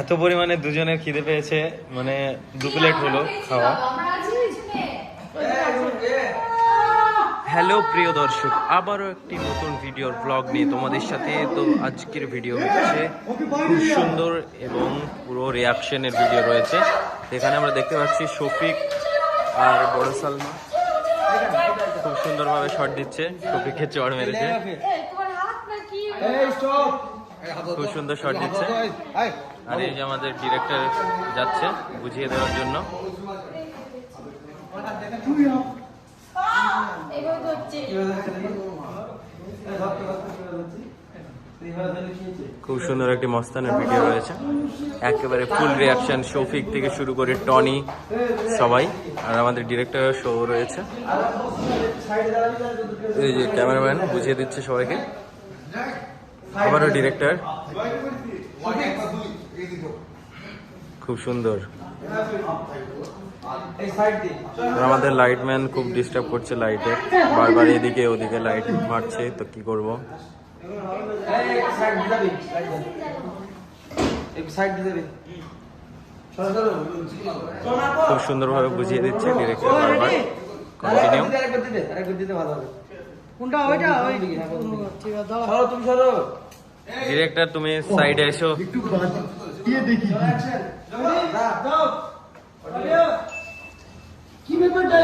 এত পরিমাণে দুজনের খিদে পেয়েছে মানে দু প্লেট হলো খাওয়া। হ্যালো প্রিয় দর্শক আবারও একটি নতুন ভিডিওর ব্লগ নিয়ে তোমাদের সাথে। তো আজকের ভিডিও হচ্ছে খুব সুন্দর এবং পুরো রিয়াকশনের ভিডিও রয়েছে। এখানে আমরা দেখতে পাচ্ছি শফিক আর বড় সালমা। খুব সুন্দরভাবে শট দিচ্ছে শফিকের চড় মেরেছে। খুব সুন্দর শট দিচ্ছে। আর এই যে আমাদের ডিরেক্টর যাচ্ছে বুঝিয়ে দেওয়ার জন্য। খুব সুন্দর একটি মস্তানের ভিডিও রয়েছে। একেবারে ফুল রিয়াকশন শৌফিক থেকে শুরু করে টনি, সবাই, আর আমাদের ডিরেক্টর শো রয়েছে। এই যে ক্যামেরাম্যান বুঝিয়ে দিচ্ছে সবাইকে। আবারও ডিরেক্টর খুব সুন্দর। আমাদের লাইটম্যান খুব ডিস্টার্ব করছে লাইটে বারবার এদিকে ওদিকে লাইট মারছে তো কি করব? খুব সুন্দরভাবে বুঝিয়ে দিচ্ছে ডিরেক্টর বারবার। কন্টিনিউ কোনটা ওইটা ওই ঠিক আছে তুমি সরো। ডিরেক্টর তুমি সাইডে এসো। কি ব্যাপারটা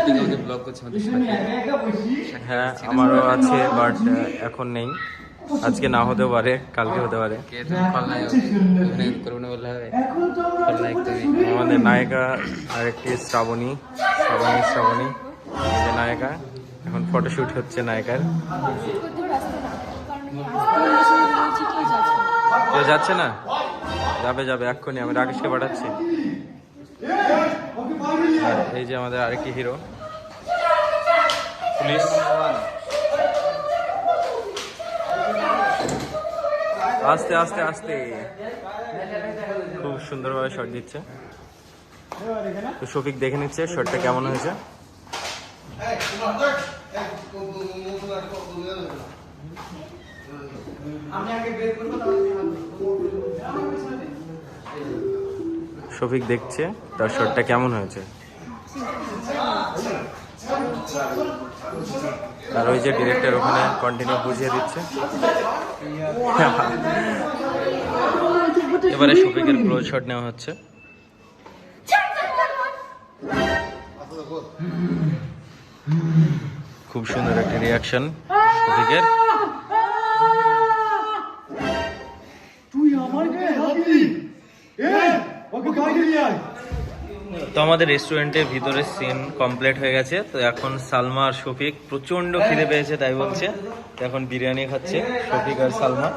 হ্যাঁ আমারও আছে বাট এখন নেই। আজকে না হতে পারে কালকে হতে পারে। এখন তো আমরা আমাদের নায়িকা আর একটি শ্রাবণী শ্রাবণী। শ্রাবণী নায়িকা এখন ফটোশুট হচ্ছে নায়িকার। কেউ যাচ্ছে না? যাবে যাবে, এক্ষুনি আমি রাকেশকে পাঠাচ্ছি। এই যে আমাদের আরেকটি হিরো পুলিশ। আস্তে আস্তে আস্তে। খুব সুন্দরভাবে শট দিচ্ছে। তো শফিক দেখে নিচ্ছে শটটা কেমন হয়েছে। শফিক দেখছে, তার শটটা কেমন হয়েছে? আর ওই যে ডিরেক্টর ওখানে কন্টিনিউ বুঝিয়ে দিচ্ছে। এবারে শফিকের ক্লোজ শট নেওয়া হচ্ছে। খুব সুন্দর একটা রিয়াকশন শফিকের। তুই আমার গায়ে হাত দিলি। ওকে বাইরে নিয়ে আয়। তো আমাদের রেস্টুরেন্টের ভিতরে সিন কমপ্লিট হয়ে গেছে। তো এখন সালমা আর শফিক প্রচণ্ড খিদে পেয়েছে তাই বলছে। তো এখন বিরিয়ানি খাচ্ছে শফিক আর সালমা।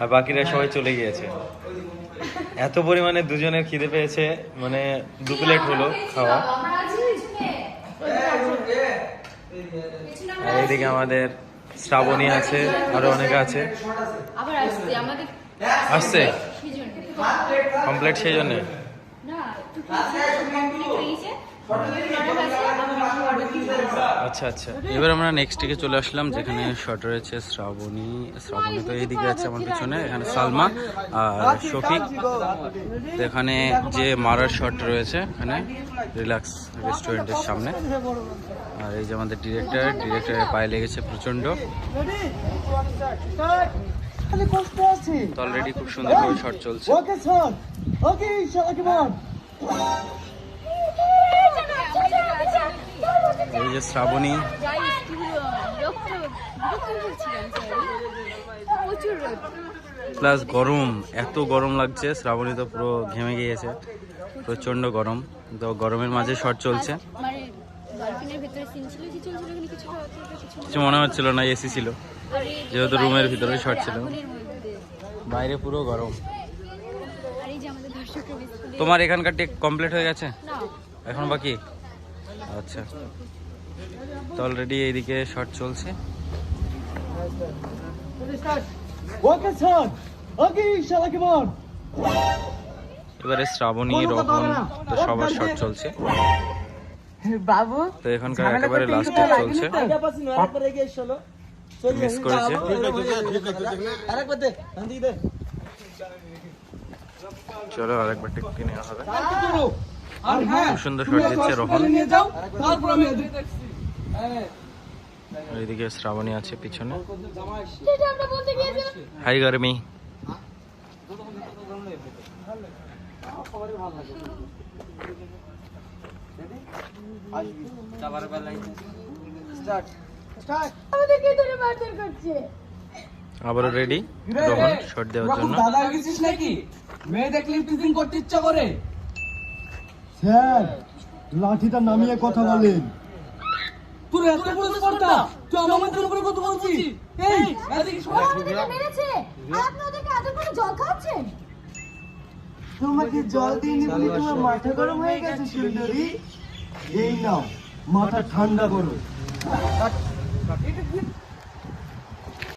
আর বাকিরা সবাই চলে গিয়েছে। এত পরিমাণে দুজনের খিদে পেয়েছে মানে দু প্লেট হলো খাওয়া। আর এইদিকে আমাদের শ্রাবণী আছে আরও অনেকে আছে আসছে কমপ্লিট সেই জন্যে আচ্ছা আচ্ছা। এবার আমরা নেক্সট দিকে চলে আসলাম, যেখানে শট রয়েছে শ্রাবণী। শ্রাবণী তো এইদিকে আছে আমার পিছনে, এখানে সালমা আর শফিক। এখানে যে মারার শট রয়েছে, এখানে রিল্যাক্স রেস্টুরেন্টের সামনে। আর এই যে আমাদের ডিরেক্টর ডিরেক্টরের পায়ে লেগেছে তো অলরেডি খুব সুন্দরভাবে শট চলছে। ওকে শালা কি বল এই যে শ্রাবণী। প্লাস গরম এত গরম লাগছে শ্রাবণী তো পুরো ঘেমে গিয়েছে প্রচণ্ড গরম। তো গরমের মাঝে শট চলছে। কিছু মনে হচ্ছিল না এসি ছিল। যেহেতু রুমের ভিতরে শট ছিল। বাইরে পুরো গরম। তোমার এখানকার টেক কমপ্লিট হয়ে গেছে? এখন বাকি? আচ্ছা। তো অলরেডি এইদিকে শট চলছে। ওকে ওকে শালা কি বল এবারে শ্রাবণী রোহন তো সবার শট চলছে। বাবু তো এখানকার একেবারে লাস্টে চলছে। মিস করেছে। চলো আরেকবার টিকি নেওয়া হবে। খুব সুন্দর শট দিচ্ছে রোহন। হ্যাঁ এদিকে শ্রাবণী আছে পিছনে। হাই গরমি আবারও রেডি রোহন শট দেওয়ার জন্য। দাদা গেছিস নাকি? মেয়ে দেখলে টিফিন করতে ইচ্ছা করে। স্যার লাঠিটা নামিয়ে কথা বলেন। তোর এত বড় স্পর্ধা? তুই আমাদের উপরে কথা বলছিস? এই এদিকে সবাই মেরেছে। আর আপনি ওদেরকে আদর করে জল খাওয়াচ্ছেন? তোমাকে জল দিইনি বলে তোমার মাথা গরম হয়ে গেছে সুন্দরী? এই নাও মাথা ঠান্ডা করো।